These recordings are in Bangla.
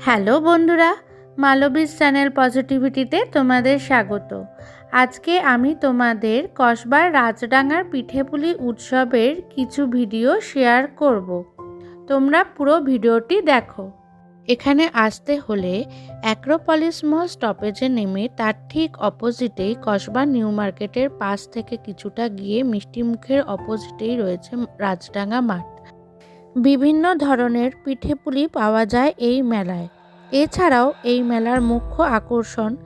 হ্যালো বন্ধুরা মালবিস চ্যানেল পজিটিভিটিতে তোমাদের স্বাগত। আজকে আমি তোমাদের কসবার রাজডাঙ্গার পিঠেপুলি উৎসবের কিছু ভিডিও শেয়ার করব। তোমরা পুরো ভিডিওটি দেখো। এখানে আসতে হলে অ্যাক্রোপলিস মল স্টপেজে নেমে তার ঠিক অপোজিটেই কসবা নিউ মার্কেটের পাশ থেকে কিছুটা গিয়ে মিষ্টিমুখের অপোজিটেই রয়েছে রাজডাঙ্গা মাঠ। বিভিন্ন ধরনের পিঠেপুলি পাওয়া যায় এই মেলায়। এছাড়াও এই মেলার মুখ্য আকর্ষণ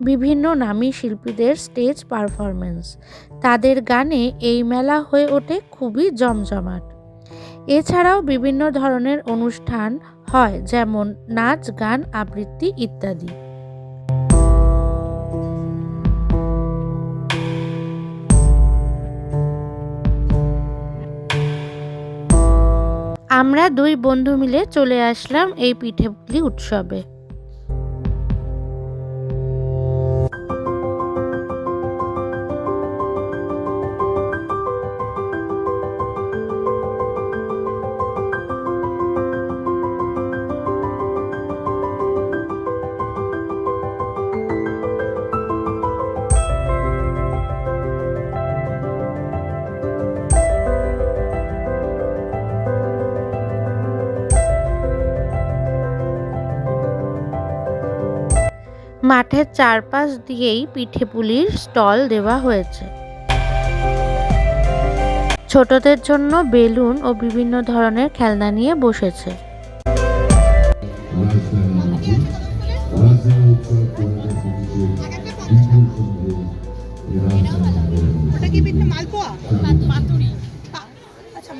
বিভিন্ন নামী শিল্পীদের স্টেজ পারফরমেন্স তাদের গানে এই মেলা হয়ে ওঠে খুবই জমজমাট। এছাড়াও বিভিন্ন ধরনের অনুষ্ঠান হয়, যেমন নাচ, গান, আবৃত্তি ইত্যাদি। আমরা দুই বন্ধু মিলে চলে আসলাম এই পিঠেপুলি উৎসবে। মাঠের চারপাশ দিয়েই পিঠেপুলির স্টল দেওয়া হয়েছে। ছোটদের জন্য বেলুন ও বিভিন্ন ধরনের খেলনা নিয়ে বসেছে। পিঠে আচ্ছা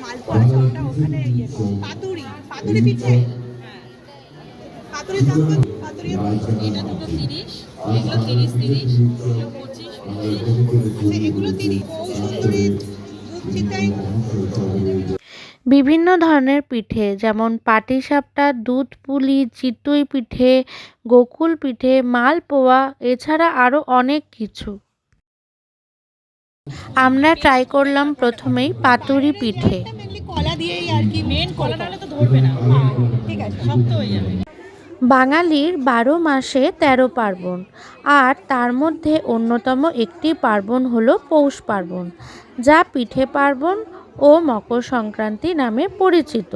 আচ্ছা ওখানে ইয়ে। পাতুরি। পাতুরি পিঠে। পাতুরি এটা দুটো তিরিশ এগুলো তিরিশ তিরিশ এগুলো পঁচিশ আচ্ছা এগুলো তিরিশ। বিভিন্ন ধরনের পিঠে যেমন পাটিসাপটা দুধ পুলি চিতই পিঠে গোকুল পিঠে মালপোয়া এছাড়া আরও অনেক কিছু। আমরা ট্রাই করলাম প্রথমেই পাতুরি পিঠে। কলা দিয়েই আর কি মেন কলা নাহলে তো ধরবে না। ঠিক আছে শক্ত হয়ে যাবে। বাঙালির বারো মাসে তেরো পার্বণ, আর তার মধ্যে অন্যতম একটি পার্বণ হল পৌষ পার্বণ, যা পিঠে পার্বণ ও মকর সংক্রান্তি নামে পরিচিত।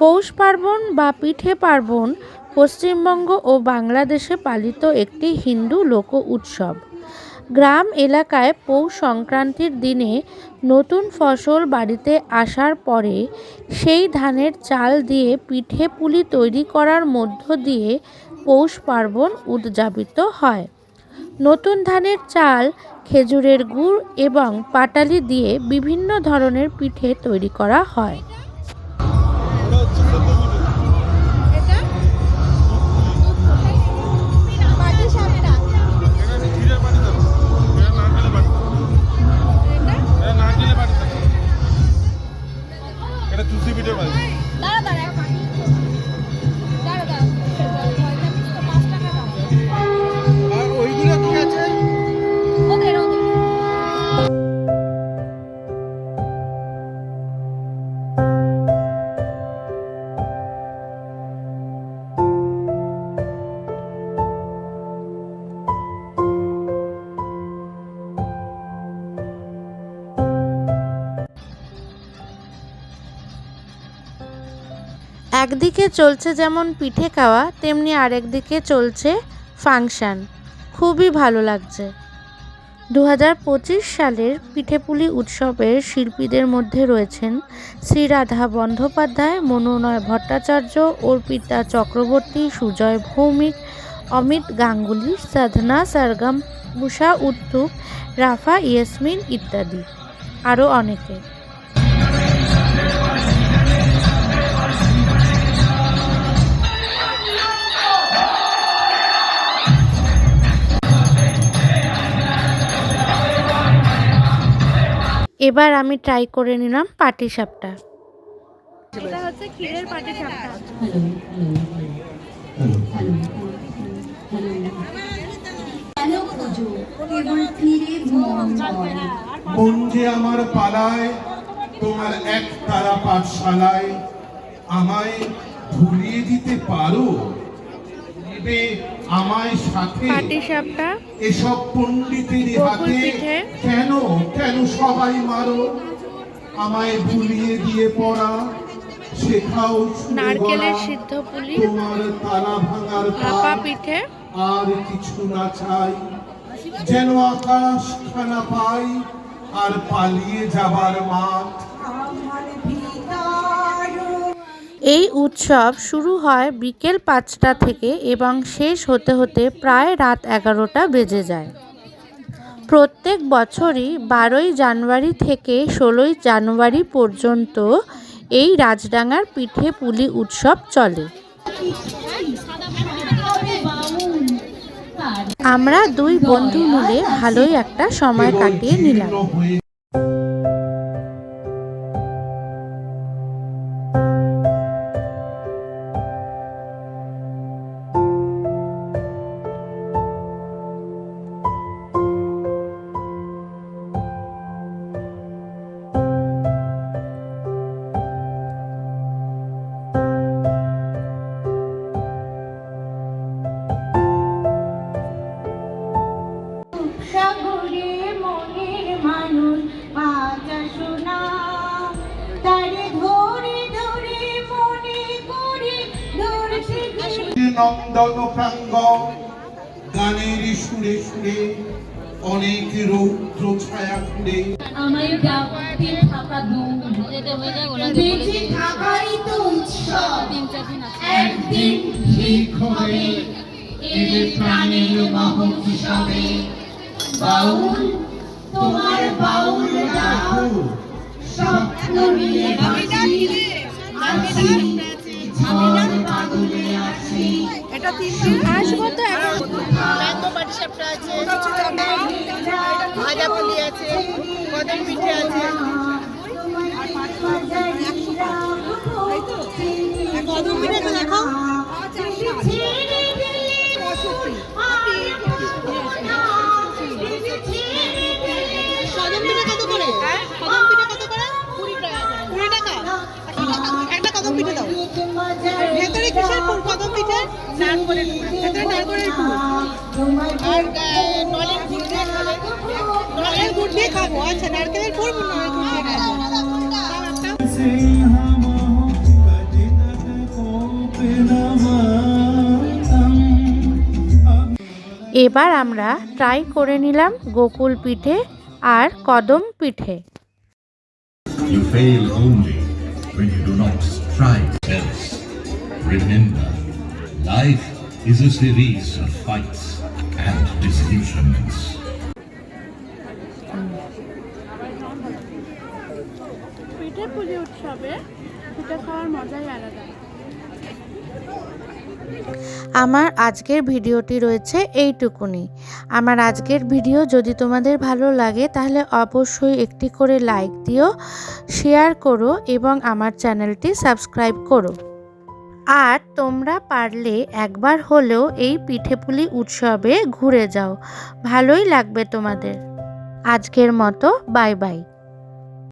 পৌষ পার্বণ বা পিঠে পার্বণ পশ্চিমবঙ্গ ও বাংলাদেশে পালিত একটি হিন্দু লোক উৎসব। গ্রাম এলাকায় পৌষ সংক্রান্তির দিনে নতুন ফসল বাড়িতে আসার পরে সেই ধানের চাল দিয়ে পিঠে পুলি তৈরি করার মধ্য দিয়ে পৌষ পার্বণ উদযাপিত হয়। নতুন ধানের চাল, খেজুরের গুড় এবং পাটালি দিয়ে বিভিন্ন ধরনের পিঠে তৈরি করা হয়। একদিকে চলছে যেমন পিঠে খাওয়া, তেমনি আরেকদিকে চলছে ফাংশন। খুবই ভালো লাগছে। দু সালের পিঠেপুলি উৎসবের শিল্পীদের মধ্যে রয়েছেন শ্রীরাধা বন্দ্যোপাধ্যায়, মনোনয় ভট্টাচার্য, অর্পিতা চক্রবর্তী, সুজয় ভৌমিক, অমিত গাঙ্গুলি, সাধনা সরগম, উষা উত্তুপ রাফা ইয়াসমিন ইত্যাদি। আরও অনেকে। এবার আমি ট্রাই করে নিলাম পাটিসাপটা এটা হচ্ছে ক্ষীরের পাটিসাপটা মন যে আমার পালায় তোমার এক তারা পাঠশালায়। আমায় ভুলিয়ে দিতে পারো? আমায় সাথে পাটিসাপটা এসব পণ্ডিতের হাতে কেন কেন সবাই মারো? আমায় ভুলিয়ে দিয়ে পড়া শেখাও নারকেলের সিদ্ধ পুলি। তোমার তালা ভাঙার ভাপা পিঠে। আর কিছু না চাই। যেন আকাশ খানা পাই আর পালিয়ে যাবার মাঠ। এই উৎসব শুরু হয় বিকেল পাঁচটা থেকে এবং শেষ হতে হতে প্রায় রাত এগারোটা বেজে যায়। প্রত্যেক বছরই বারোই জানুয়ারি থেকে ষোলোই জানুয়ারি পর্যন্ত এই রাজডাঙ্গার পিঠে পুলি উৎসব চলে। আমরা দুই বন্ধু মিলে ভালোই একটা সময় কাটিয়ে নিলাম। ধরছে নন্দন প্রাঙ্গণ গানের সুরে সুরে অনেক রৌদ্র ছায়া খুঁড়ে আমায় ডাকতে থাকা দূর। যেতে যায় ওরা বেঁচে থাকাই তো উৎসব। তিন চার দিন আছে একদিন ঠিক হবে এলে প্রাণের মহোৎসবে বাউল তোমার বাউল ডাক। স্বপ্ন নিয়ে বাঁচি এটা তিন দিন। আসব তো ম্যাঙ্গো পাটিসাপটা আছে ভাজা পুলি আছে কদম পিঠে আছে। কদম পিঠে তো দেখাও। নারকলের নারকলের আর নলের গুড় দিয়ে খাবে। নলের গুড় দিয়ে খাব। আচ্ছা নারকেলের পুর নলের গুড় দিয়ে খাব এবার আমরা ট্রাই করে নিলাম গোকুল পিঠে আর কদম পিঠে। You fail only when you do not strive else. Remember, life is a series of fights and disillusionments. পিঠে পুলি উৎসবে পিঠে খাওয়ার মজাই আলাদা। আমার আজকের ভিডিওটি রয়েছে এইটুকুনি। আমার আজকের ভিডিও যদি তোমাদের ভালো লাগে তাহলে অবশ্যই একটি করে লাইক দিও শেয়ার করো এবং আমার চ্যানেলটি সাবস্ক্রাইব করো। আর তোমরা পারলে একবার হলেও এই পিঠেপুলি উৎসবে ঘুরে যাও। ভালোই লাগবে তোমাদের। আজকের মতো, বাই বাই।